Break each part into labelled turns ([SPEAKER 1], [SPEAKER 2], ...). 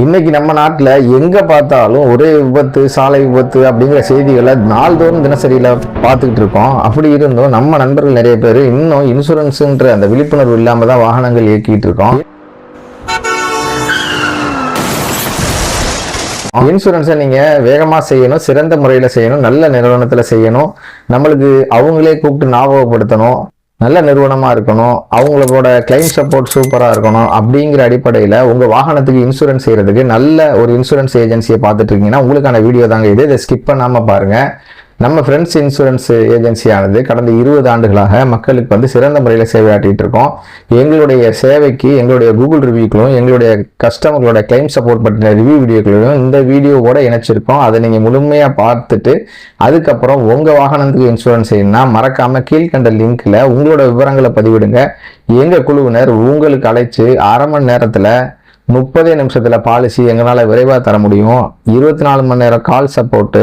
[SPEAKER 1] இன்னைக்கு நம்ம நாட்டில் எங்கே பார்த்தாலும் ஒரே விபத்து சாலை விபத்து அப்படிங்கிற செய்திகளை நாள்தோறும் தினசரியில் பார்த்துக்கிட்டு இருக்கோம். அப்படி இருந்தும் நம்ம நண்பர்கள் நிறைய பேர் இன்னும் இன்சூரன்ஸுன்ற அந்த விழிப்புணர்வு இல்லாமல் தான் வாகனங்கள் இயக்கிட்டு இருக்கோம். இன்சூரன்ஸை நீங்கள் வேகமாக செய்யணும் சிறந்த முறையில் செய்யணும் நல்ல நிறுவனத்தில் செய்யணும். நம்மளுக்கு அவங்களே கூப்பிட்டு ஞாபகப்படுத்தணும். நல்ல நிறுவனமாக இருக்கணும் அவங்களோட கிளைம் சப்போர்ட் சூப்பராக இருக்கணும் அப்படிங்கிற அடிப்படையில் உங்கள் வாகனத்துக்கு இன்சூரன்ஸ் செய்கிறதுக்கு நல்ல ஒரு இன்சூரன்ஸ் ஏஜென்சியை பார்த்துட்டு இருக்கீங்கன்னா உங்களுக்கான வீடியோ தாங்க. இது இதை ஸ்கிப் பண்ணாமல் பாருங்கள் நம்ம ஃப்ரெண்ட்ஸ் இன்சூரன்ஸ் ஏஜென்சியானது கடந்த இருபது ஆண்டுகளாக மக்களுக்கு வந்து சிறந்த முறையில் சேவையாட்டிகிட்டு இருக்கோம். எங்களுடைய சேவைக்கு எங்களுடைய கூகுள் ரிவ்யூக்களும் எங்களுடைய கஸ்டமர்களோட கிளைம் சப்போர்ட் பற்றின ரிவ்யூ வீடியோக்களையும் இந்த வீடியோவோட இணைச்சிருக்கோம். அதை நீங்கள் முழுமையாக பார்த்துட்டு அதுக்கப்புறம் உங்கள் வாகனத்துக்கு இன்சூரன்ஸ் செய்யணும்னா மறக்காமல் கீழ்கண்ட லிங்கில் உங்களோட விவரங்களை பதிவிடுங்க. எங்கள் குழுவினர் உங்களுக்கு அழைச்சி அரை மணி நேரத்தில் முப்பதே நிமிஷத்தில் பாலிசி எங்களால் விரைவாக தர முடியும். இருபத்தி நாலு மணி நேரம் கால் சப்போர்ட்டு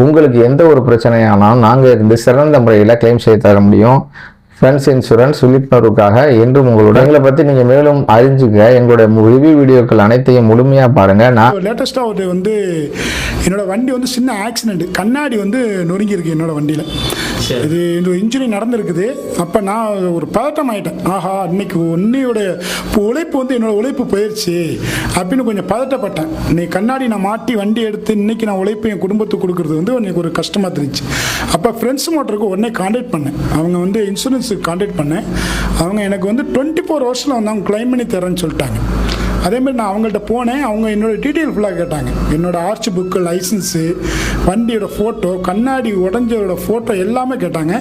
[SPEAKER 1] உங்களுக்கு எந்த ஒரு பிரச்சனையானாலும் நாங்கள் இருந்து சிறந்த முறையில் கிளைம் செய்து தர முடியும். ஃப்ரெண்ட்ஸ் இன்சூரன்ஸ் விழிப்புணர்வுக்காக என்றும் உங்களோட எங்களை பற்றி நீங்கள் மேலும் அறிஞ்சுக்க எங்களுடைய ரிவ்யூ வீடியோக்கள் அனைத்தையும் முழுமையாக பாருங்கள் நான்
[SPEAKER 2] லேட்டஸ்ட்டாக ஒரு வந்து என்னோடய வண்டி வந்து சின்ன ஆக்சிடென்ட் கண்ணாடி வந்து நொறுங்கியிருக்கு என்னோடய வண்டியில். இது இந்த இன்ஜுரி நடந்திருக்குது. அப்போ நான் ஒரு பதட்டம் ஆயிட்டேன். ஆஹா இன்னைக்கு உன்னையோட இப்போ உழைப்பு வந்து என்னோட உழைப்பு போயிடுச்சு அப்படின்னு கொஞ்சம் பதட்டப்பட்டேன். நீ கண்ணாடி நான் மாட்டி வண்டி எடுத்து இன்னைக்கு நான் உழைப்பு என் குடும்பத்துக்கு கொடுக்குறது வந்து எனக்கு ஒரு கஷ்டமாக தெரிஞ்சு அப்போ ஃப்ரெண்ட்ஸ் மோட்டருக்கு உடனே காண்டாக்ட் பண்ணேன். அவங்க வந்து இன்சூரன்ஸுக்கு காண்டாக்ட் பண்ணேன். அவங்க எனக்கு வந்து டுவெண்ட்டி ஃபோர் ஹவர்ஸில் வந்து அவங்க கிளைம் பண்ணி தரேன்னு சொல்லிட்டாங்க. அதேமாதிரி நான் அவங்கள்ட்ட போனேன் அவங்க என்னோட டீட்டெயில் ஃபுல்லாக கேட்டாங்க. என்னோட ஆர்ச் புக்கு லைசன்ஸு வண்டியோட ஃபோட்டோ கண்ணாடி உடஞ்சோட ஃபோட்டோ எல்லாமே கேட்டாங்க.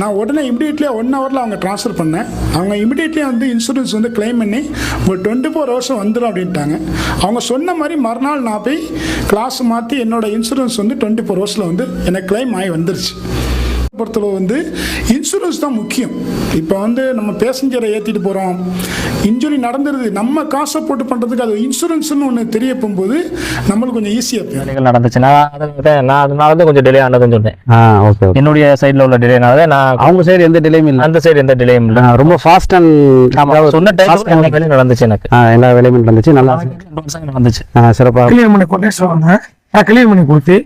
[SPEAKER 2] நான் உடனே இமிடியட்லியாக ஒன் ஹவரில் அவங்க ட்ரான்ஸ்ஃபர் பண்ணேன். அவங்க இமிடியட்லியாக வந்து இன்சூரன்ஸ் வந்து க்ளைம் பண்ணி ஒரு டுவெண்ட்டி ஃபோர் ஹவர்ஸும் வந்துடும் அப்படின்ட்டாங்க. அவங்க சொன்ன மாதிரி மறுநாள் நான் போய் கிளாஸ் மாற்றி என்னோட இன்சூரன்ஸ் வந்து டுவெண்ட்டி ஃபோர் ஹவர்ஸில் வந்து எனக்கு க்ளைம் ஆகி வந்துருச்சு. பொறுத்தளவு வந்து இன்சூரன்ஸ் தான் முக்கியம். இப்போ வந்து நம்ம பேசஞ்சரை ஏற்றிட்டு போகிறோம் இன்ஜுரி நடந்துருது. நம்ம காசை போட்டு பண்ணுறதுக்கு அது இன்சூரன்ஸ்னு ஒன்று தெரிய போகும்போது நம்மளுக்கு கொஞ்சம் ஈஸியாக இருக்கும்
[SPEAKER 3] வேலைகள் நடந்துச்சு. நான் அதை நான் அதனால தான் கொஞ்சம் டிலே ஆனதுன்னு சொன்னேன்
[SPEAKER 4] ஆ ஓகே
[SPEAKER 3] என்னுடைய சைடுல உள்ள டிலேனால நான்
[SPEAKER 4] அவங்க சைடு எந்த டிலேயும் இல்லை.
[SPEAKER 3] அந்த சைடு எந்த டிலேயும் இல்லை.
[SPEAKER 4] ரொம்ப ஃபாஸ்ட் அண்ட்
[SPEAKER 3] சொன்ன டைம் வேலையும் நடந்துச்சு எனக்கு.
[SPEAKER 4] எல்லா வேலையுமே நடந்துச்சு. நல்லா
[SPEAKER 3] நடந்துச்சு.
[SPEAKER 4] ஆ, சிறப்பா.
[SPEAKER 5] கிளியர் பண்ணி கொட்டேஷன் நான் கிளியர் பண்ணி கொடுத்து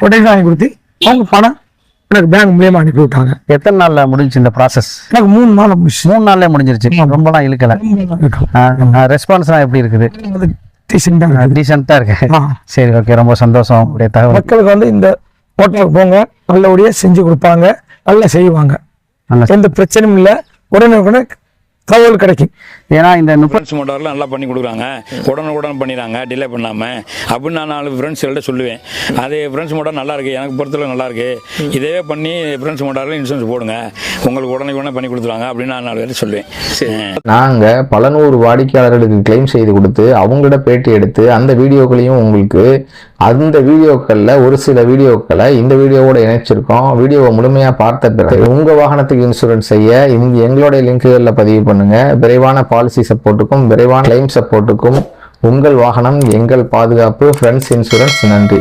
[SPEAKER 5] கொட்டேஷன் வாங்கி கொடுத்து அவங்க பணம் எனக்கு பேங்க் மூலியமா அனுப்பி விட்டாங்க.
[SPEAKER 4] எத்தனை நாள்ல முடிஞ்சுச்சு இந்த ப்ராசஸ்
[SPEAKER 5] எனக்கு மூணு நாள் முடிச்சு
[SPEAKER 4] மூணு நாள்ல முடிஞ்சிருச்சு. ரொம்பலாம் இழுக்கல. ரெஸ்பான்ஸ்லாம் எப்படி இருக்குது?
[SPEAKER 5] டீசெண்டாக
[SPEAKER 4] டீசெண்டா இருக்கு. சரி ஓகே ரொம்ப சந்தோஷம். உங்களுடைய தகவல்.
[SPEAKER 5] மக்களுக்கு வந்து இந்த ஹோட்டலுக்கு போங்க. நல்லபடியா செஞ்சு கொடுப்பாங்க. நல்லா செய்வாங்க. எந்த பிரச்சனையும் இல்லை. உடனே உடனே தகவல் கிடைக்கும்.
[SPEAKER 4] ஏன்னா இந்த முப்பது
[SPEAKER 6] ஃப்ரெண்ட்ஸ் மோட்டாரில் நல்லா பண்ணி கொடுக்குறாங்க. உடனுக்குடன் பண்ணிடுறாங்க. டிலே பண்ணாமல் அப்படின்னு நான் நாலு ஃப்ரெண்ட்ஸ்கள்ட்ட சொல்லுவேன். அது ஃப்ரெண்ட்ஸ் மோட்டார் நல்லா இருக்கு. எனக்கு பொறுத்தளவு நல்லா இருக்கு. இதே பண்ணி ஃப்ரெண்ட்ஸ் மோட்டாரில் இன்சூரன்ஸ் போடுங்க. உங்களுக்கு உடனே உடனே பண்ணி கொடுத்துருவாங்க அப்படின்னு நான் நாலு பேர் சொல்லுவேன்.
[SPEAKER 1] நாங்கள் பல நூறு வாடிக்கையாளர்களுக்கு கிளைம் செய்து கொடுத்து அவங்களோட பேட்டி எடுத்து அந்த வீடியோக்களையும் உங்களுக்கு அந்த வீடியோக்களில் ஒரு சில கிளிப்புகளை இந்த வீடியோவோட இணைச்சிருக்கோம். வீடியோவை முழுமையாக பார்த்த பிறகு உங்கள் வாகனத்துக்கு இன்சூரன்ஸ் செய்ய இங்க எங்களுடைய லிங்க்குகளில் பதிவு பண்ணுங்க. விரைவான பாலிசி சப்போர்ட்டுக்கும் விரைவான கிளைம் சப்போர்ட்டுக்கும் உங்கள் வாகனம் எங்கள் பாதுகாப்பு ஃப்ரெண்ட்ஸ் இன்சூரன்ஸ் நன்றி.